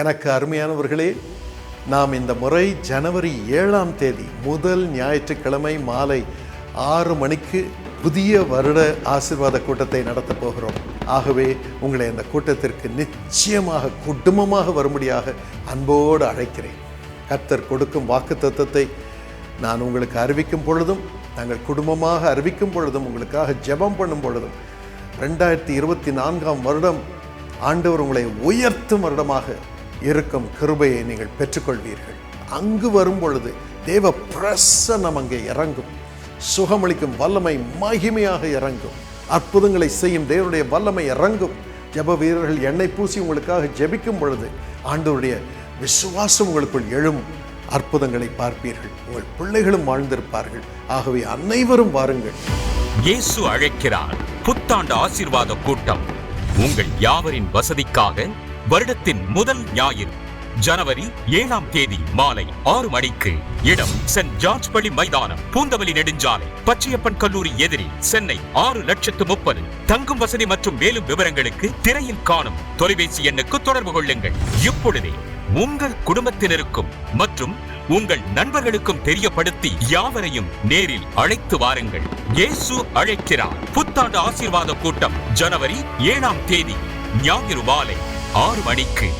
எனக்கு அருமையானவர்களே நாம் இந்த முறை ஜனவரி ஏழாம் தேதி முதல் ஞாயிற்றுக்கிழமை மாலை ஆறு மணிக்கு புதிய வருட ஆசிர்வாத கூட்டத்தை நடத்தப் போகிறோம். ஆகவே உங்களை அந்த கூட்டத்திற்கு நிச்சயமாக குடும்பமாக வரும்படியாக அன்போடு அழைக்கிறேன். கர்த்தர் கொடுக்கும் வாக்கு நான் உங்களுக்கு அறிவிக்கும் பொழுதும் நாங்கள் குடும்பமாக அறிவிக்கும் பொழுதும் உங்களுக்காக ஜெபம் பண்ணும் பொழுதும் ரெண்டாயிரத்தி இருபத்தி நான்காம் வருடம் ஆண்டவர் உங்களை உயர்த்தும் வருடமாக இருக்கும் கிருபையை நீங்கள் பெற்றுக்கொள்வீர்கள். அங்கு வரும் பொழுது தேவ பிரசனம் அங்கே இறங்கும். சுகமளிக்கும் வல்லமை மகிமையாக இறங்கும். அற்புதங்களை செய்யும் தேவனுடைய வல்லமை இறங்கும். ஜெப வீரர்கள் எண்ணெய் பூசி உங்களுக்காக ஜெபிக்கும் பொழுது ஆண்டவருடைய விசுவாசம் உங்களுக்குள் எழும். அற்புதங்களை பார்ப்பீர்கள். உங்கள் பிள்ளைகளும் வாழ்ந்திருப்பார்கள். ஆகவே அனைவரும் வாருங்கள். இயேசு அழைக்கிறார். புத்தாண்டு ஆசீர்வாத கூட்டம். உங்கள் யாவரின் வசதிக்காக வருடத்தின் முதல் ஞாயிறு ஜனவரி ஏழாம் தேதி மாலை ஆறு மணிக்கு இடம் சென்ட் ஜார்ஜ் பள்ளி மைதானம் பூந்தவலி நெடுஞ்சாலை பச்சையப்பன் கல்லூரி எதிரி சென்னை ஆறு லட்சத்து முப்பது. தங்கும் வசதி மற்றும் மேலும் விவரங்களுக்கு திரையில் காணும் தொலைபேசி எண்ணுக்கு தொடர்பு கொள்ளுங்கள். இப்பொழுதே உங்கள் குடும்பத்தினருக்கும் மற்றும் உங்கள் நண்பர்களுக்கும் தெரியப்படுத்தி யாவரையும் நேரில் அழைத்து வாருங்கள். இயேசு அழைக்கிறார். புத்தாண்டு ஆசீர்வாத கூட்டம் ஜனவரி ஏழாம் தேதி ஞாயிறு மாலை. ஆறு மணிக்கு.